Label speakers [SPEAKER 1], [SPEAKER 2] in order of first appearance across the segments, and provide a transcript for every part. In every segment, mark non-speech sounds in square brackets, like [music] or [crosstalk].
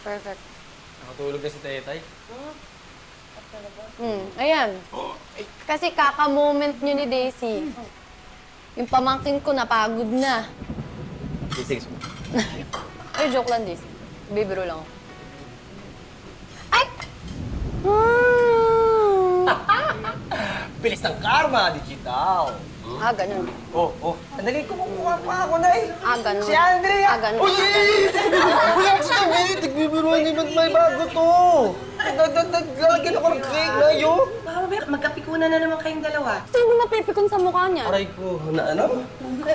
[SPEAKER 1] Perfect.
[SPEAKER 2] Nakatulog na si Tetay.
[SPEAKER 1] Hmm, ayan. Kasi kaka-moment nyo ni Daisy. Yung pamangkin ko napagod na.
[SPEAKER 2] Sige.
[SPEAKER 1] Ay, joke lang, Daisy. Bibiro lang ako. Ay! Hmm.
[SPEAKER 2] Bilis ng karma, digital.
[SPEAKER 1] Ah, ganun.
[SPEAKER 2] Oh, oh. Sandali, kumukuha pa ako na eh.
[SPEAKER 1] Ah, ganun.
[SPEAKER 2] Si Andrea!
[SPEAKER 1] Ah, ganun.
[SPEAKER 2] Uy! Wala ko sabi! Tigbibiruan ni Ba't may bago to? Naglalagyan ako ng cake na yun.
[SPEAKER 3] Baka mamaya magkapikunan na naman kayong dalawa.
[SPEAKER 1] Sino mapipikon sa mukha niya?
[SPEAKER 2] Aray ko, na ano?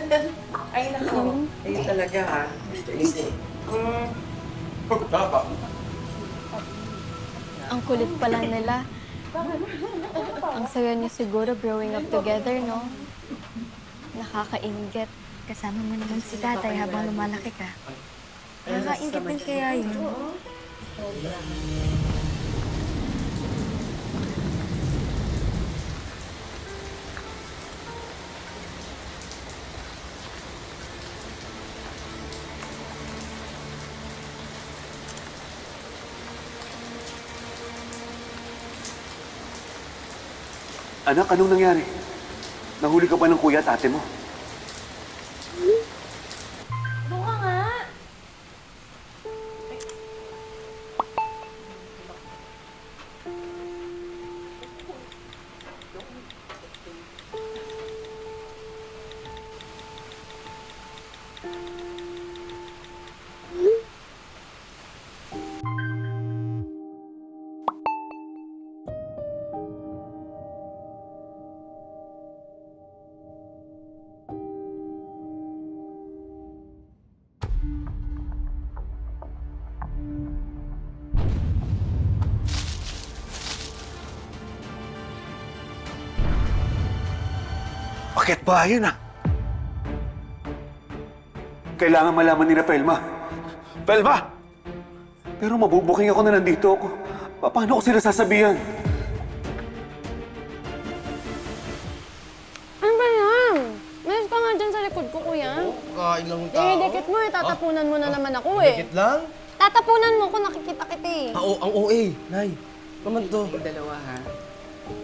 [SPEAKER 2] [laughs]
[SPEAKER 3] Ay, nako. Ayun talaga, ha? Mm.
[SPEAKER 4] Ang kulit pala nila. Ang saya niyo siguro growing up together, no? Nakakaingit. Kasama mo naman si tatay habang lumalaki ka. Nakakaingit din kaya yun.
[SPEAKER 5] Anak, anong nangyari? Nahuli ka pa ng kuya at ate mo.
[SPEAKER 4] Buka nga!
[SPEAKER 5] Bakit ba yun ah? Kailangan malaman ni Felma. Felma! Pero mabubuking ako na nandito ako. Pa- Paano ko sila sasabihan?
[SPEAKER 1] Ano ba yan? Mayroon ka nga dyan sa likod ko, kuya.
[SPEAKER 2] Kain lang tao.
[SPEAKER 1] Dinidikit mo eh, tatapunan mo na naman ako eh.
[SPEAKER 2] Dikit lang?
[SPEAKER 1] Tatapunan mo ko, nakikita kita eh.
[SPEAKER 2] Ah, oh, ang OA. Nay, naman to.
[SPEAKER 3] Yung dalawa, ha?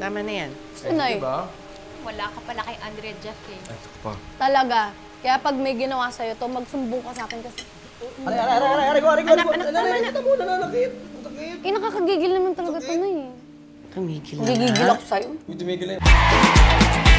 [SPEAKER 3] Tama na yan.
[SPEAKER 1] Sunay.
[SPEAKER 2] Diba?
[SPEAKER 4] Wala ka pala kay Andrea Jeff eh.
[SPEAKER 2] Pa.
[SPEAKER 1] Talaga. Kaya pag may ginawa sa'yo to, magsumbong ka sa akin kasi.
[SPEAKER 2] Aray, aray, aray, aray, aray, ko, aray, ko, aray, ko. Nananakit ako, nananakit. Sakit.
[SPEAKER 1] Eh, nakakagigil naman talaga to na eh.
[SPEAKER 3] Tumigil na.
[SPEAKER 1] Gigigil ako sa'yo.
[SPEAKER 2] Tumigil na.